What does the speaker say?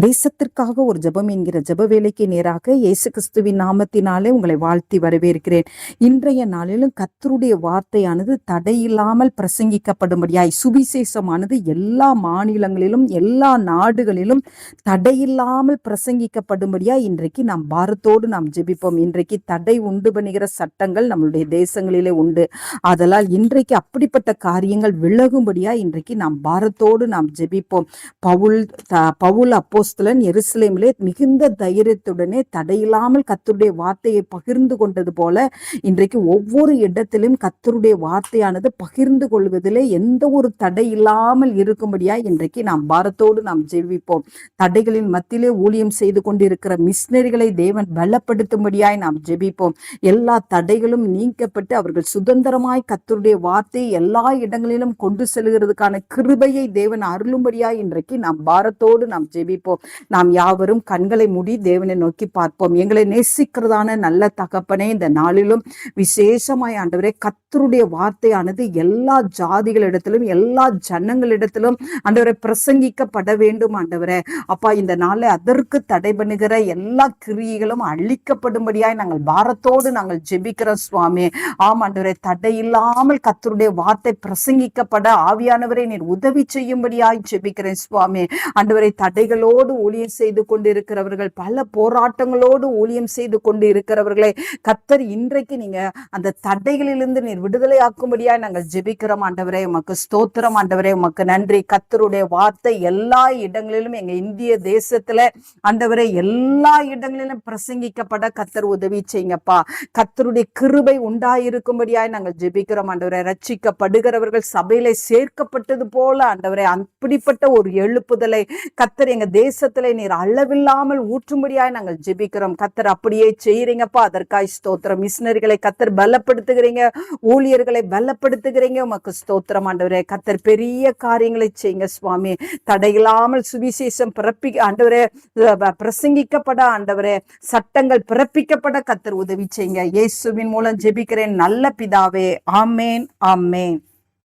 தேசத்திற்காக ஒரு ஜெபம் என்கிற ஜப வேலைக்கு நேராக இயேசு கிறிஸ்துவின் நாமத்தினாலே உங்களை வாழ்த்தி வரவேற்கிறேன். இன்றைய நாளிலும் கத்தருடைய வார்த்தையானது தடையில்லாமல் பிரசங்கிக்கப்படும்படியாய் சுவிசேஷமானது எல்லா மாநிலங்களிலும் எல்லா நாடுகளிலும் தடையில்லாமல் பிரசங்கிக்கப்படும்படியாய் இன்றைக்கு நாம் பாரத்தோடு நாம் ஜெபிப்போம். இன்றைக்கு தடை உண்டு பண்ணுகிற சட்டங்கள் நம்மளுடைய தேசங்களிலே உண்டு. அதனால் இன்றைக்கு அப்படிப்பட்ட காரியங்கள் விலகும்படியா இன்றைக்கு நாம் பாரத்தோடு நாம் ஜெபிப்போம். பவுல் த- பவுல் அப்போஸ்தலன் எருசலேமிலே மிகுந்த தைரியத்துடனே தடையில்லாமல் கத்தருடைய வார்த்தையை பகிர்ந்து கொண்டது போல இன்றைக்கு ஒவ்வொரு இடத்திலும் கத்தருடைய வார்த்தையானது பகிர்ந்து கொள்வதிலே எந்த ஒரு தடை இல்லாமல் இருக்கும்படியா இன்றைக்கு நாம் பாரத்தோடு நாம் ஜெபிப்போம். தடைகளின் மத்தியிலே ஊழியம் செய்து கொண்டிருக்கிற மிஷினரிகளை தேவன் பலப்படுத்தும்படியாய் நாம் ஜெபிப்போம். எல்லா தடைகளும் நீக்கப்பட்டு அவர்கள் சுதந்திரமாய் கத்தருடைய வார்த்தையை எல்லா இடங்களிலும் கொண்டு செல்கிறதுக்கான கிருபையை தேவன் அருளும்படியாய் இன்றைக்கு நாம் பாரத்தோடு நாம் ஜெபிப்போம். நாம் யாவரும் கண்களை மூடி தேவனை நோக்கி பார்ப்போம். எங்களை நேசிக்கிறதான நல்ல தகப்பனே இந்த நாளிலும் விசேஷமாய் ஆண்டவரே கத்தருடைய வார்த்தையானது எல்லா ஜாதிகளிடத்திலும் எல்லா ஜனங்களிடத்திலும் ஆண்டவரை பிரசங்கிக்கப்பட வேண்டும் ஆண்டவரே. அப்பா இந்த நாளில் அதற்கு தடை பண்ணுகிற எல்லா கிரியைகளும் அழிக்கப்படும்படியாய் நாங்கள் பாரத்தோடு நாங்கள் ஜெபிக்கிறோம் சுவாமி. ஆம் ஆண்டவரே தடை இல்லாமல் கத்தருடைய வார்த்தை பிரசங்கிக்கப்பட ஆவியானவரை நீர் உதவி செய்யும்படியாய் ஜெபிக்கிறேன் சுவாமி. ஆண்டவரை தடைகளோடு போராட்டங்களோடு ஊழியம் செய்து கொண்டிருக்கிறவர்கள் பல போராட்டங்களோடு ஊழியம் செய்து கொண்டு இருக்கிறவர்களை கத்தர் இன்றைக்கு நீங்க அந்த தடைகளிலிருந்து நீர் விடுதலை ஆக்கும்படியா நாங்கள் ஜெபிக்கிறோம் ஆண்டவரே. உமக்கு ஸ்தோத்திரம் ஆண்டவரே. உமக்கு நன்றி. கத்தருடைய வார்த்தை எல்லா இடங்களிலும் எங்க இந்திய தேசத்துல ஆண்டவரே எல்லா இடங்களிலும் பிரசங்கிக்கப்பட கத்தர் உதவி செய்யுங்கப்பா. கத்தருடைய கிருபை உண்டாயிருக்கும்படியாய் நாங்கள் ஜெபிக்கிறோம் ஆண்டவரை. ரட்சிக்கப்படுகிறவர்கள் சபையில சேர்க்கப்பட்டது போல ஆண்டவரை. அப்படிப்பட்ட ஒரு எழுப்புதலை கத்தர் எங்க தேச தேசத்துல நீர் அளவில்லாமல் ஊற்றும்படியாய் நாங்கள் ஜெபிக்கிறோம். கத்தர் அப்படியே செய்யறீங்கப்பா அதற்காய் ஸ்தோத்திரம். மிஷினரிகளை கத்தர் பலப்படுத்துகிறீங்க. ஊழியர்களை பலப்படுத்துகிறீங்க. உமக்கு ஸ்தோத்திரம் ஆண்டவரே. கத்தர் பெரிய காரியங்களை செய்யுங்க சுவாமி. தடையில்லாமல் சுவிசேஷம் பிறப்பி ஆண்டவரே பிரசங்கிக்கப்பட ஆண்டவரே. சட்டங்கள் பிறப்பிக்கப்பட கத்தர் உதவி செய்யுங்க. இயேசுவின் மூலம் ஜெபிக்கிறேன். நல்ல பிதாவே. ஆமேன் ஆமேன்.